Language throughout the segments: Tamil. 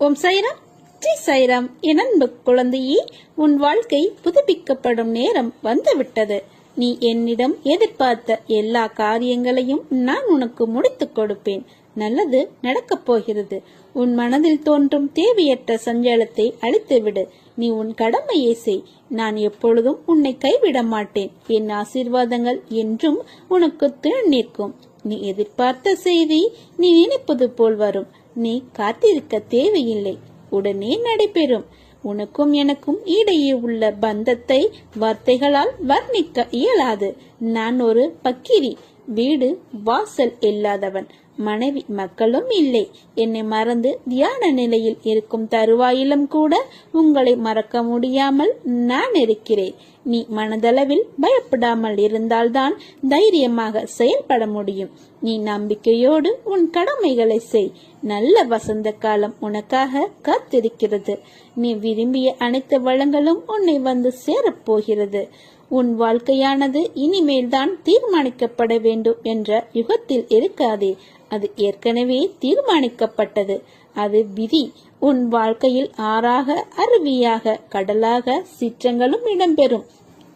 ஓம் சைராம் ஜி சைராம் என் அன்பு குழந்தையே உன் வாழ்க்கை புதுப்பிக்கப்படும் நேரம் வந்துவிட்டது. நீ என்னிடம் எதிர்பார்த்த எல்லா காரியங்களையும் நான் உனக்கு முடித்துக் கொடுப்பேன். நல்லது நடக்கப் போகிறது. உன் மனதில் தோன்றும் தேவையற்ற சஞ்சலத்தை அழித்துவிடு. நீ உன் கடமையை செய். நான் எப்பொழுதும் உன்னை கைவிட மாட்டேன். என் ஆசீர்வாதங்கள் என்றும் உனக்கு துணை நிற்கும். நீ எதிர்பார்த்த செய்தி நீ நினைப்பது போல் வரும். நீ காத்திருக்க தேவையில்லை. உடனே நடைபெறும். உனக்கும் எனக்கும் இடையே உள்ள பந்தத்தை வார்த்தைகளால் வர்ணிக்க இயலாது. நான் ஒரு பக்கிரி. வீடு வாசல் இல்லாதவன். மனைவி மக்களும் இல்லை. என்னை மறந்து தியான நிலையில் இருக்கும் தருவாயிலும் கூட உங்களை மறக்க முடியாமல் நான் இருக்கிறேன். நீ மனதளவில் பயப்படாமல் இருந்தால்தான் தைரியமாக செயல்பட முடியும். நீ நம்பிக்கையோடு உன் கடமைகளை செய். நல்ல வசந்த காலம் உனக்காக காத்திருக்கிறது. நீ விரும்பிய அனைத்து வளங்களும் உன்னை வந்து சேரப்போகிறது. உன் வாழ்க்கையானது இனிமேல்தான் தீர்மானிக்கப்பட வேண்டும் என்ற யுகத்தில் இருக்காதே. அது ஏற்கனவே தீர்மானிக்கப்பட்டது. அது விதி. உன் வாழ்க்கையில் ஆறாக அருவியாக கடலாக சிற்றங்களும் இடம்பெறும்.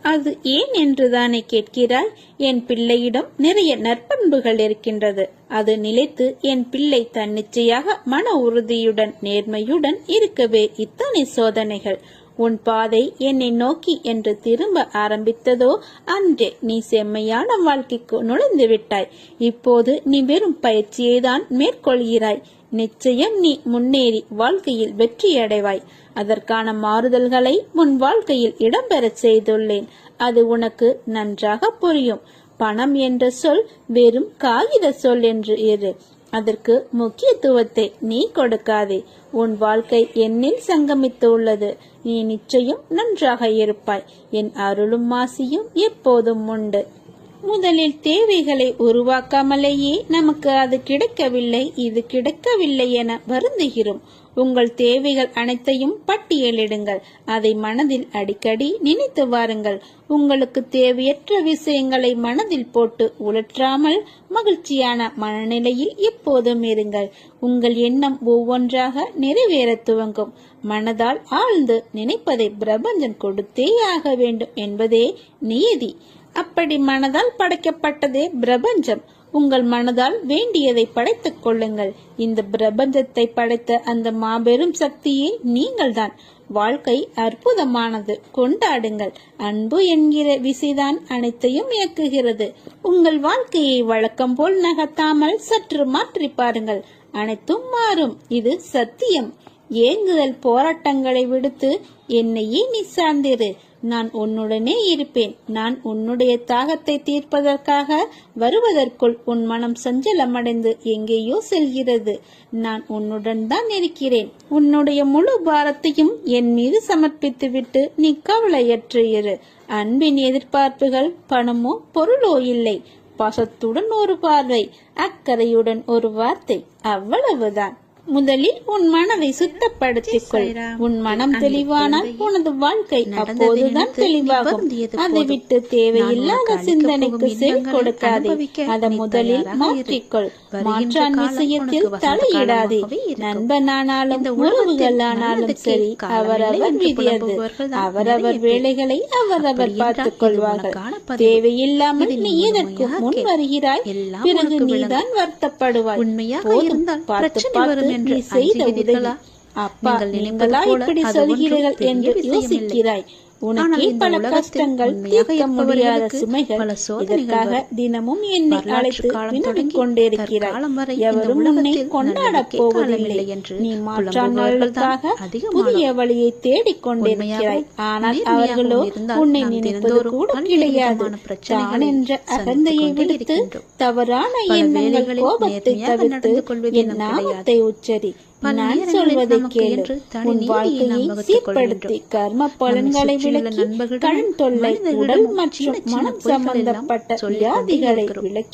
அது ஏன் என்றுதானே கேட்கிறாய்? என் பிள்ளையிடம் நிறைய நற்பண்புகள் இருக்கின்றது. அது நிலைத்து என் பிள்ளை தன்னிச்சையாக மன உறுதியுடன் நேர்மையுடன் இருக்கவே இத்தனை சோதனைகள். உன் பாதை என்னை நோக்கி என்று திரும்ப ஆரம்பித்ததோ அன்றே நீ செம்மையான வாழ்க்கைக்கு நுழைந்து விட்டாய். இப்போது நீ வெறும் பயிற்சியை தான் மேற்கொள்கிறாய். நிச்சயம் நீ முன்னேறி வாழ்க்கையில் வெற்றியடைவாய். அதற்கான மாறுதல்களை உன் வாழ்க்கையில் இடம்பெறச் செய்துள்ளேன். அது உனக்கு நன்றாக புரியும். பணம் என்ற சொல் வெறும் காகித சொல் என்று இரு. அதற்கு முக்கியத்துவத்தை நீ கொடுக்காதே. உன் வாழ்க்கை என்னில் சங்கமித்து உள்ளது நீ நிச்சயம் நன்றாக இருப்பாய். என் அருளும் மாசியும் எப்போதும் உண்டு. முதலில் தேவைகளை உருவாக்காமலேயே நமக்கு அது கிடைக்கவில்லை இது கிடைக்கவில்லை என வருந்துகிறோம். உங்கள் தேவைகள் அனைத்தையும் பட்டியலிடுங்கள். அதை மனதில் அடிக்கடி நினைத்து வாருங்கள். உங்களுக்கு தேவையற்ற விஷயங்களை மனதில் போட்டு உழற்றாமல் மகிழ்ச்சியான மனநிலையில் எப்போதும் இருங்கள். உங்கள் எண்ணம் ஒவ்வொன்றாக நிறைவேற துவங்கும். மனதால் ஆழ்ந்து நினைப்பதை பிரபஞ்சன் கொடுத்தே ஆக வேண்டும் என்பதே நியதி. அப்படி மனதால் படைக்கப்பட்டதே பிரபஞ்சம். உங்கள் மனதால் வேண்டியதை படைத்துக் கொள்ளுங்கள். இந்த பிரபஞ்சத்தை படைத்த அந்த மாபெரும் சக்தியே நீங்கள்தான். வாழ்க்கை அற்புதமானது. கொண்டாடுங்கள். அன்பு என்கிற விசைதான் அனைத்தையும் இயக்குகிறது. உங்கள் வாழ்க்கையை வழக்கம் போல் நகர்த்தாமல் சற்று மாற்றி பாருங்கள். அனைத்தும் மாறும். இது சத்தியம். ஏங்குதல் போராட்டங்களை விடுத்து என்னையே நீ சார்ந்திரு. நான் உன்னுடனே இருப்பேன். நான் உன்னுடைய தாகத்தை தீர்ப்பதற்காக வருவதற்குள் உன் மனம் சஞ்சலமடைந்து எங்கேயோ செல்கிறது. நான் உன்னுடன் தான் இருக்கிறேன். உன்னுடைய முழு பாரத்தையும் என் மீது சமர்ப்பித்துவிட்டு நீ கவலையற்று இரு. அன்பின் எதிர்பார்ப்புகள் பணமோ பொருளோ இல்லை. பாசத்துடன் ஒரு பார்வை அக்கறையுடன் ஒரு வார்த்தை. அவ்வளவுதான். முதலில் உன் மனதை சுத்தப்படுத்திக் கொள். உன் மனம் தெளிவானால் உனது வாழ்க்கை அப்போதுதான் தெளிவாகும். அதை விட்டு தேவையில்லாத சிந்தனைக்கு செவி கொடுக்காதே. அதை முதலில் மாற்றிக்கொள் மாற்றான் விஷயத்தில் தலையிடாதே. நண்பனானாலும் உறவுகளானாலும் சரி அவரவர் விதியது. அவரவர் வேலைகளை அவரவர் பார்த்துக் கொள்வார்கள் தேவையில்லாமல் நீ எதற்கு முன் வருகிறாய். பிறகு நீதான் வருத்தப்படுவாய். போதும். பார்த்து பார்த்து நீ செய்த உதவி. அப்பா நீங்களா இப்படி சொல்கிறீர்கள் என்று யோசிக்கிறாய். உனக்கே பல கஷ்டங்கள் தீர்க்க முடியாத சுமைகள் இதற்காக தினமும் என்னை அழைத்து வினவிக் கொண்டிருக்கிறாய் எவரும் உன்னை கொண்டாடப் போவதில்லை. நீ மாற்றானவர்களுக்காக புதிய வழியை தேடிக் கொண்டிருக்கிறாய். ஆனால் அவர்களோ உன்னை நினைப்பது கூட கிடையாது. தான் என்ற அகந்தையை விடுத்து தவறான எண்ணங்கள் கோபத்தை தவிர்த்து என் நாமத்தை உச்சரி. நான் சொல்வதை கேளு. உன் வாழ்க்கையை சீர்படுத்தி கர்ம பலன்களை நண்பர்களிடமும் கண் தொல்லை உடல் மற்றும் மனம் சம்பந்தப்பட்ட வியாதிகளை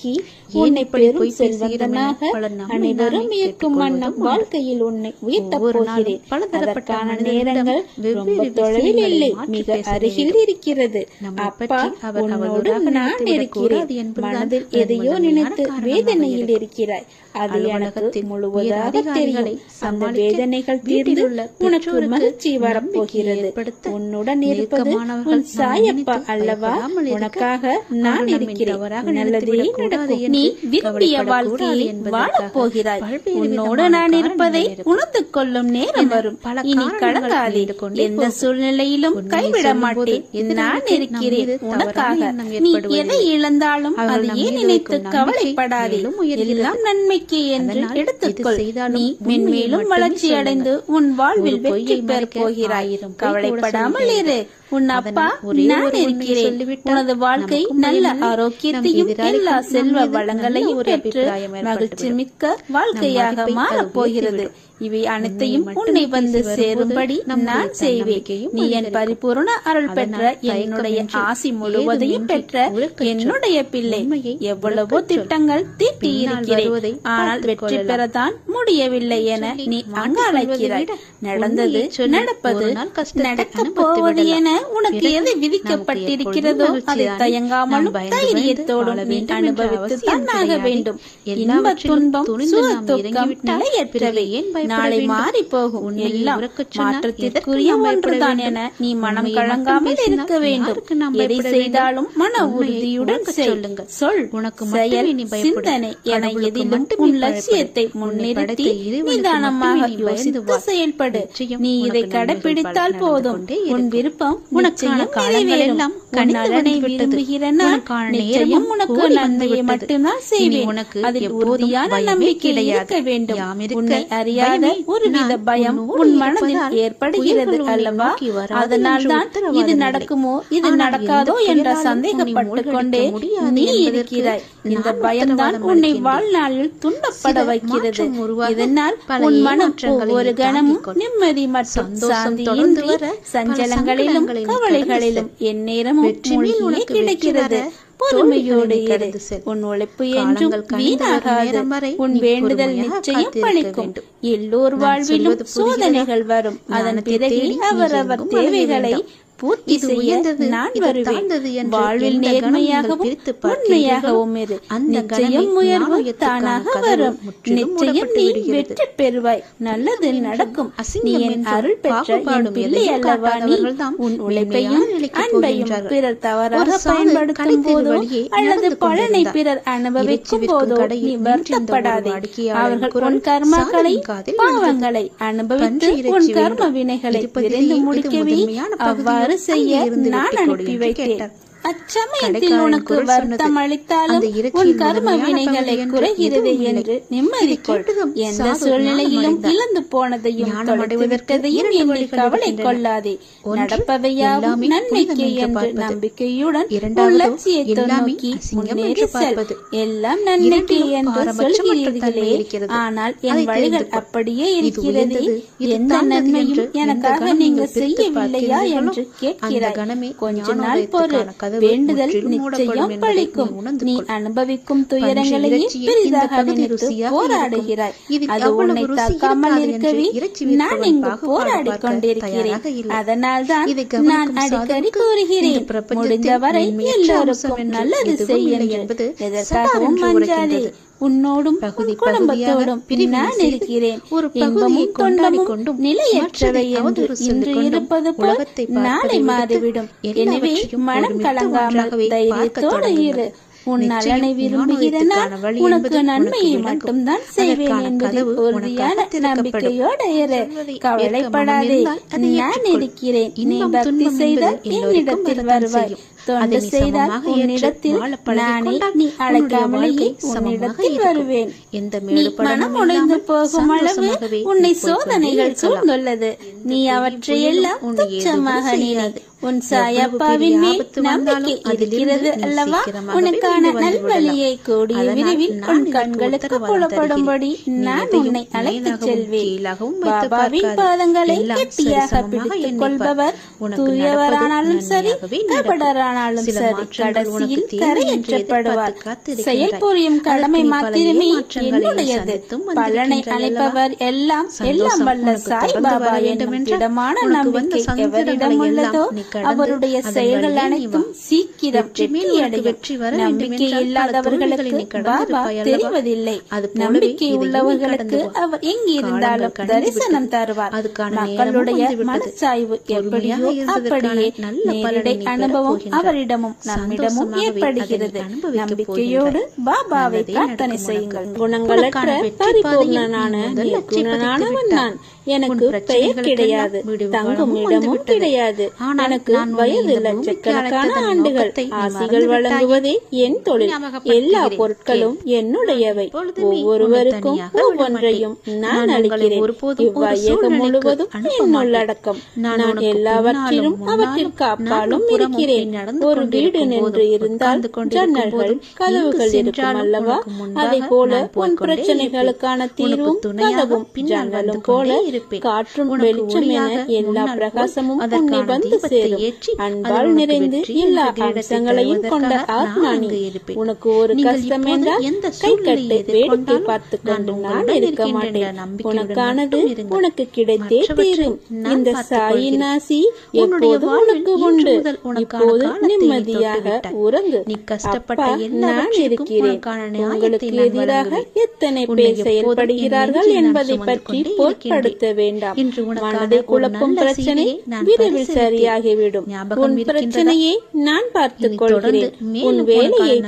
ஏன் உன்னை பெரும் செல்வந்தனாக அனைவரும் இருக்கும் வண்ணம் வாழ்க்கையில் உன்னை நாளும் போகிறேன். அதற்கான நேரங்கள் ரொம்ப தொலைவில் இல்லை மிக அருகில். இருக்கிறது. அப்பா உன்னோடு நான் இருக்கிறேன். மனதில் எதையோ நினைத்து வேதனையில். இருக்கிறாய். அது எனக்கு முழுவதாக தெரியும். அந்த வேதனைகள் தீர்ந்து உனக்கு மகிழ்ச்சி வரப்போகிறது. உன்னுடன் இருப்பது உன் சாயப்பா அல்லவா? உனக்காக நான் இருக்கிறேன். நல்லதே நடக்கும். நீ விரும்பிய வாழ்க்கையை வாழப் போகிறாய் உன்னோடு நான் இருப்பதை. உணர்ந்து கொள்ளும் நேரம் வரும். இனி கலங்காதே. எந்த. சூழ்நிலையிலும் கைவிட மாட்டேன். நான் இருக்கிறேன். உனக்காக நீ. எதை இழந்தாலும் அவர்கள் அதை நம் ஏன் மீது நினைத்து கவலைப்படாதே. எல்லாம் நன்மைக்கு என்று எடுத்துக்கொள். நீ மென்மேலும் மட்டுமே வளர்ச்சி அடைந்து உன் வாழ்வில் வெற்றி பொய்யை பெறப் மறைக்க போகிறாய். ஆயிரம் பொய் கூட கவலைப்படாமல். இரு. உன் அப்பா நான் இருக்கிறேன் உனது வாழ்க்கை நல்ல. ஆரோக்கியத்தையும் எல்லா செல்வ வளங்களையும் பெற்று மகிழ்ச்சி. மிக்க வாழ்க்கையாக மதிப்பை அது மாறப் போகிறது உயர்த்திவிடும். இவை அனைத்தையும் உன்னை வந்து சேரும்படி நான் செய்வேன் நீ என். பரிபூர்ண அருள் பெற்ற என்னுடைய ஆசி முழுவதையும் பெற்ற. என்னுடைய பிள்ளை எவ்வளவோ. திட்டங்கள் தீட்டி இருக்கிறேன் ஆனால் வெற்றி. பெறத்தான் முடியவில்லை என நீ கொள்வதை விட நடந்தது நடப்பது அனுபவித்து போவது. என உனக்கு எது விதிக்கப்பட்டிருக்கிறதோ அதை? தயங்காமலும் தைரியத்தோடும் நீ அனுபவித்துத்தான் ஆக. வேண்டும் இன்ப துன்பம் துக்கம் நிலையற்றவை நாளை? மாறி போகும் எல்லாம் மாற்றத்திற்குரிய ஒன்றுதான்? என நீ மனம் கலங்காமல் இருக்க வேண்டும் எதை செய்தாலும்? மன உறுதியுடன் சொல்லுங்கள். சொல் உனக்கு செயல். சிந்தனை என எதிலும் உன். லட்சியத்தை முன்னிறுத்தி நிதானமாக யோசித்து. செயல்படு நீ இதை கடைபிடித்தால் போதும் உன். விருப்பம் உனக்கான காலங்கள் எல்லாம் உன் கனிந்து நலனை வந்து விட்டது. விரும்புகிற நான் உனக்கான நிச்சயம் நேரமும் உனக்கு கூடி வந்து நன்மையை விட்டது. மட்டும்தான் இனி செய்வேன் உனக்கு அதில் எப்போதும் உறுதியான பயமே நம்பிக்கை கிடையாது. இருக்க வேண்டும் யாம் இருக்க உன்னை அறியாத பயமே ஒருவித நான் பயம் உன்னோடு உன் மனதில் இருப்பதால் ஏற்படுகிறது அல்லவா அதனால் தான் இது நடக்குமோ இது நடக்காதோ என்ற சந்தேகப்பட்டு கொண்டே நீ இருக்கிறாய் இந்த பயம்தான் உன்னை. வாழ்நாளில் துன்பப்பட சில வைக்கிறது இதனால் உன் மனம் நீ கணமும். நிம்மதி மற்றும் சந்தோஷம் சஞ்சலங்களிலும் கவலைகளிலும் கடந்து எந்நேரமும் வெற்றி மேல் மூழ்கியே உனக்கு கிடைக்கிறது பொறுமையோடு தோல்விகளை இரு கடந்து செல். உன் உழைப்பு என்றும் வீணாகாது உன் வேண்டுதல் நிச்சயம் வேண்டும். எல்லோர் வாழ்விலும்? சோதனைகள் வரும் அதன் பிறகு அவரவர் தேவைகளை. பூர்த்தி உயர்ந்தது, நான் வருவேன் வாழ்வில் நேர்மையாகவும் உண்மையாகவும் இரு அந்த நிச்சயம் உயர்வு தானாக வரும் நிச்சயம் நீ. வெற்றி பெறுவாய் நல்லது நடக்கும் நீ என் அருள் பெற்ற என் பிள்ளை அல்லவா நீ உன் உழைப்பையும் அன்பையும். பிறர் தவறாக பயன்படுத்தும் போதோ அல்லது பலனை. பிறர் அனுபவிக்கும் போதோ நீ வருத்தப்படாதே அவர்கள் உன் கர்மாக்களை. பாவங்களை அனுபவித்து உன் கர்ம. வினைகளை விரைந்து முடிக்கவே முதன்மையான அவ்வாறு செய்ய நான் அனுப்பி வைத்தேன். அச்சமயத்தில் உனக்கு வருத்தம். அளித்தாலும் உன் கர்ம வினைகளை குறைகிறது. என்று நிம்மதி எந்த சூழ்நிலையிலும். இழந்து போனதையும் ஞானம் தொலைத்து அடைவதற்கு விட்டதையும் இரண்டு எண்ணி கவலை. கொள்ளாதே நடப்பவையாவும் எல்லாமே நன்மைக்கு என்று. நம்பிக்கையுடன் லட்சியத்தை நோக்கி முன்னேறி செல். எல்லாம் நன்மைக்கு என்று சொல்கிறீர்களே. ஆனால் என் வழிகள். அப்படியே இருக்கிறதே எந்த நன்மையும் எனக்காக நீங்கள் செய்யவில்லையா என்று கணமே கொஞ்ச நாள் பொறு வேண்டுதல் நிச்சயம் பழிக்கும். நீ. அனுபவிக்கும் துயரங்களையே பெரிதாக நினைத்து போராடுகிறாய். அது உன்னை தாக்காமல் இருக்கவே நான் இங்கு போராடி கொண்டிருக்கிறேன். அதனால் தான் நான் அடிக்கடி கூறுகிறேன். முடிந்தவரை எல்லோருக்கும் நல்லது எதுவும் செய் இல்லை என்று என்பது எதற்காகவும் உரைக்கின்றது. உன்னோடும் பகுதி குடும்பத்தோடும் பகுதியாக பிரிவினை நான் செய்து இருக்கிறேன் ஒரு இன்பமும் துன்பமும் கொண்டும் நிலையற்றவை என்று இன்று இருப்பது போல் நாளை மாறிவிடும். எனவே மனம் கலங்காமல் தைரியத்தோடு இரு. உன் நலனை விரும்புகிற ஞானோதயத்துக்கான நான் வழி உனக்கு என்பது நன்மையை மட்டும்தான். செய்வேன் கதவு உறுதியான. நம்பிக்கையோடு இரு. கவலைப்படாதே. ஏற்க மனம் இருந்தால் அதை செய்தால் உன்னிடத்தில் நானே நீ அழைக்காமலேயே உன்னிடத்தில் வருவேன். எந்த மனம் உழைந்து போகும் அளவு உன்னை சோதனைகள் சூழ்ந்துள்ளது. நீ அவற்றையெல்லாம் துச்சமாக நினைது உன் சாயப்பாவின் மேல் நம்பிக்கை இருக்கிறது அல்லவா? உனக்கான நல்வழியை கூடிய விரைவில் உன் கண்களுக்கு புலப்படும்படி நான் உன்னை அழைத்துச் செல்வேன். பாபாவின் பாதங்களை கெட்டியாக பிடித்துக் கொள்பவர். தூயவரானாலும் சரி கபடரான ஆனாலும் சரி கடைசியில் கரையற்றப்படுவார் செயல்புரியும் கடமை மாத்திரமே என்னுடையது? பலனை அளிப்பவர் எல்லாம் எல்லாம் வல்ல சாய் பாபா என்னிடமான நம்பிக்கை எவரிடம் உள்ளதோ அவருடைய செயல்கள் அனைத்தும் சீக்கிரம் வெற்றியடைய வெற்றி வர நம்பிக்கை இல்லாதவர்களுக்கு பாபா தெரிவதில்லை. நம்பிக்கை உள்ளவர்களுக்கு அவர் எங்கிருந்தாலும் தரிசனம் தருவார். மக்களுடைய மனச்சாய்வு எப்படியோ அப்படியே நல்ல பலடை அனுபவம் அவரிடமும் நம்மிடமும் ஏற்படுகிறது. நம்பிக்கையோடு பாபாவை பிரார்த்தனை செய்யுங்கள். குணங்களற்ற நான். எனக்கு பெயர் கிடையாது தங்கமும் இடமும் கிடையாது. எனக்கு வயது லட்சக்கணக்கான ஆண்டுகள். ஆசைகள் வழங்குவதே என் தொழில். எல்லா பொருட்களும் என்னுடையவை. ஒவ்வொருவருக்கும் ஒவ்வொன்றையும் நான் அளிக்கிறேன். இவ்வாயகம் முழுவதும் என்னுள்ளடக்கம் நான் எல்லாவற்றிலும் அவற்றிற்கு அப்பாலும் இருக்கிறேன். ஒரு வீடு நின்று இருந்தால் ஜன்னல்கள் கதவுகள் இருக்கும் அல்லவா? அதை போல உன் பிரச்சனைகளுக்கான தீர்வும் கதவும் ஜன்னலும் போல இருப்பேன் காற்றும் வெளிச்சம் என எல்லா பிரகாசமும் உன்னை வந்து சேரும். அன்பால் நிறைந்து எல்லா அம்சங்களையும் கொண்ட ஆத்மானி உனக்கு ஒரு கஷ்டம் என்றால் கை கட்டு வேடிக்கை பார்த்து கொண்டு நான் இருக்க மாட்டேன். உனக்கானது உனக்கு கிடைத்தே தீரும். இந்த சாயின் ஆசி உனக்கு உண்டு. இப்போது நிம்மதியாக உறங்கு. நீ கஷ்டப்பட்ட நான் இருக்கிறேன். உங்களுக்கு எதிராக எத்தனை பேர் செயல்படுகிறார்கள் என்பதை பற்றி போர்ப்படுத்த வருத்த வேண்டாம். இன்று மனதை குழப்பும் பிரச்சனை விரைவில் சரியாகிவிடும். பிரச்சனையை நான் பார்த்துக் கொள்கிறேன். வேலையை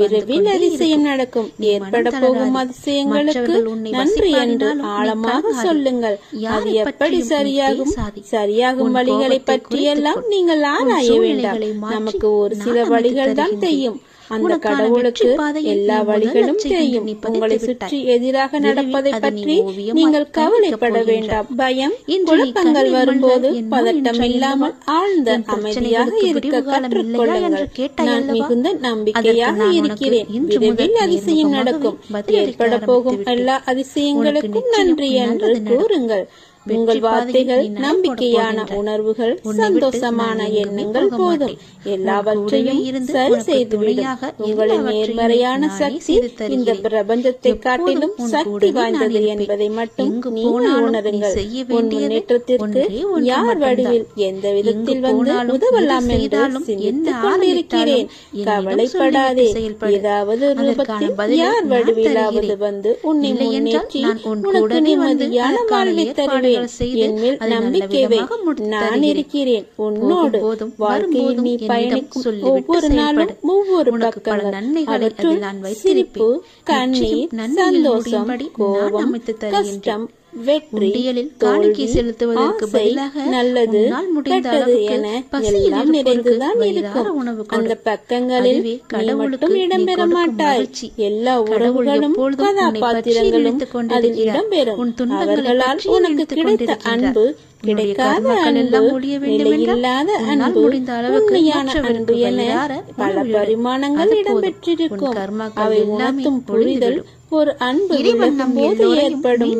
விரைவில் அதிசயம் நடக்கும். ஏற்பட போகும் அதிசயங்களுக்கு நன்றி என்று ஆழமாக சொல்லுங்கள். அது எப்படி சரியாகும்? சரியாகும் வழிகளை பற்றியெல்லாம் நீங்கள் ஆராய வேண்டாம். நமக்கு ஒரு சில வழிகள் தான் தெரியும். அந்த கடவுளுக்கு எல்லா வழிகளும் தெரியும். உங்களை சுற்றி எதிராக நடப்பதை பற்றி நீங்கள் கவலைப்பட வேண்டாம். பயம் குழப்பங்கள் வரும்போது பதட்டம் இல்லாமல் ஆழ்ந்த அமைதியாக இருக்க கற்றுக்கொள்ளுங்கள். நான் மிகுந்த நம்பிக்கையாக இருக்கிறேன். விரைவில் அதிசயம் நடக்கும். ஏற்பட போகும் எல்லா அதிசயங்களுக்கும் நன்றி என்று கூறுங்கள். உங்கள் வார்த்தைகள் நம்பிக்கையான உணர்வுகள் சந்தோஷமான எண்ணங்கள் போதும். எல்லாவற்றையும் சரி செய்துவிடும் உங்களின் நேர்மறையான சக்தி இந்த பிரபஞ்சத்தை காட்டிலும் சக்தி வாய்ந்தது என்பதை மட்டும் நீங்கள் உணருங்கள். யார் வடிவில் எந்த விதத்தில் வந்து உதவலாம் என்றாலும் கவலைப்படாதே. ஏதாவது ரூபத்தில் யார் வடிவிலாவது வந்து உன்னை முன்னேற்றி உனக்கு நிம்மதியான வாழ்வை தருவேன். நம்பிக்கை நான் இருக்கிறேன். உன்னோடு போதும் வாழ்க்கையில் நீ பயணிக்கும் ஒவ்வொரு நாளும் ஒவ்வொரு பக்கங்கள். நன்மைகளை நான் வைத்திருப்பு கண்ணீர் சந்தோஷம் கோபம் கஷ்டம் காணிக்கை செலுத்துவதற்கு பதிலாக நல்லது முடிந்த என பசியில் நிறைந்துதான் இருக்கும். உணவு அந்த பக்கங்களில் கடவுளுக்கும் இடம்பெற மாட்டாய். எல்லா உறவுகளும் கதாபாத்திரங்களும் அதில் இடம்பெறும் உன் துன்பங்களால் உனக்கு கிடைத்த அன்பு கிடைக்காத ஒரு அன்பு ஏற்படும்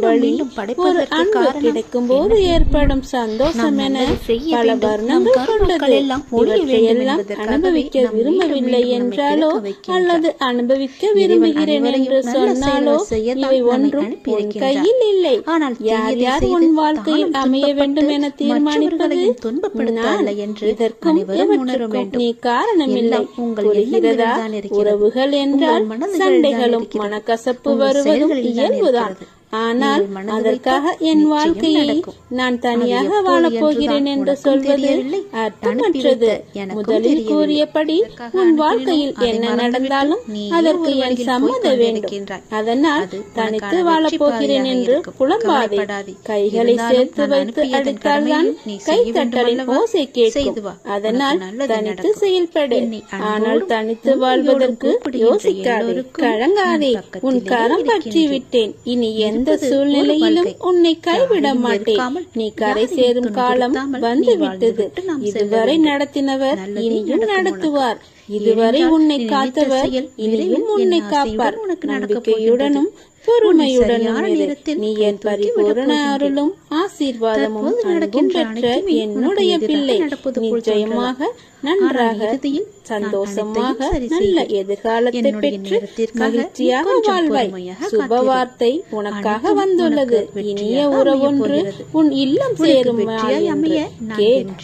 போது ஏற்படும் சந்தோஷம் என பல வர்ணங்கள் கொண்டது. அனுபவிக்க விரும்பவில்லை என்றாலோ அல்லது அனுபவிக்க விரும்புகிறேன் என்று சொன்னாலோ இவை ஒன்றும் கையில் இல்லை. யார் யார் உன் வாழ்க்கையில் அமைய வேண்டும் வேண்டும் என தீர்மானிப்பது துன்பப்படுத்தாத என்று அனைவரும் உணர வேண்டும் நீ காரணமில்லை. உங்கள் உறவுகள் என்றால் சண்டைகளும் மனக்கசப்பு வருவதும் இயல்புதான். ஆனால் அதற்காக என் வாழ்க்கையை நான் தனியாக வாழப்போகிறேன் என்று சொல்வது அர்த்தமற்றது. முதலில் கூறியபடி உன் வாழ்க்கையில் என்ன நடந்தாலும் அதற்கு என் சம்மத வேண்டும். அதனால் தனித்து வாழப்போகிறேன் என்று புலம்பாதே. கைகளை சேர்த்து வைத்து அடித்தால்தான் கை தட்டலின் ஓசை கேட்கும். அதனால் தனித்து செயல்படு. ஆனால் தனித்து வாழ்வதற்கு யோசிக்காதே. கழங்காதே உன் கரம் பற்றி விட்டேன் இனி என் இதுவரை ஏனென்றால் உன்னை நீ நினைத்த காத்தவர் செயல் இனியும் விரைவில் உன்னை என் காப்பார் ஆசையுடன் உனக்கு. நடக்கப் நம்பிக்கையுடனும் போகின்றது. பொறுமையுடனும் உன்னை சரியான இரு. நேரத்தில் நீ என் பரிபூரண. அருளும் ஆசீர்வாதமும் அன்பும் பெற்ற என்னுடைய உனக்கு பிள்ளை நிச்சயமாக. நன்றாக சந்தோஷமாக நல்ல. எதிர்காலத்தை பெற்று மகிழ்ச்சியாக வாழ்வாய் பொறுமையாக சுப காத்திரு. வார்த்தை உனக்காக வந்துள்ளது உனக்கு இனிய உறவொன்று. உன் இல்லம் உனக்கு சேரும் அமைய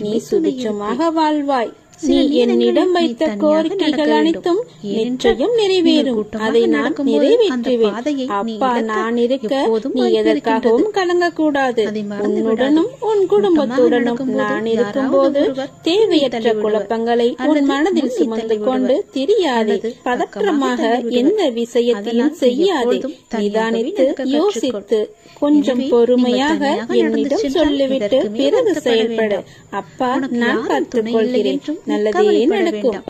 நீ சுபிட்சமாக வாழ்வாய் நீ என்னிடம் வைத்த கோரிக்கைகள் அனைத்தும் நிச்சயம் நிறைவேறும் அதை நான் நிறைவேற்றுவேன் அப்பா நான் இருக்க நீ எதற்காகவும். கலங்கக்கூடாது உன்னுடனும். உன் குடும்பத்துடனும் நான் இருக்கும்போது ஒருவர் தேவையற்ற. குழப்பங்களை உன் மனதில் சுமந்து கொண்டு. திரியாதே பதற்றமாக. எந்த விஷயத்தையும் செய்யாதே நிதானித்து யோசித்து கொஞ்சம் பொறுமையாக என்னிடம் சொல்லிவிட்டு பிறகு செயல்படு. அப்பா நான் யாரும் நல்லதே நடக்கும்.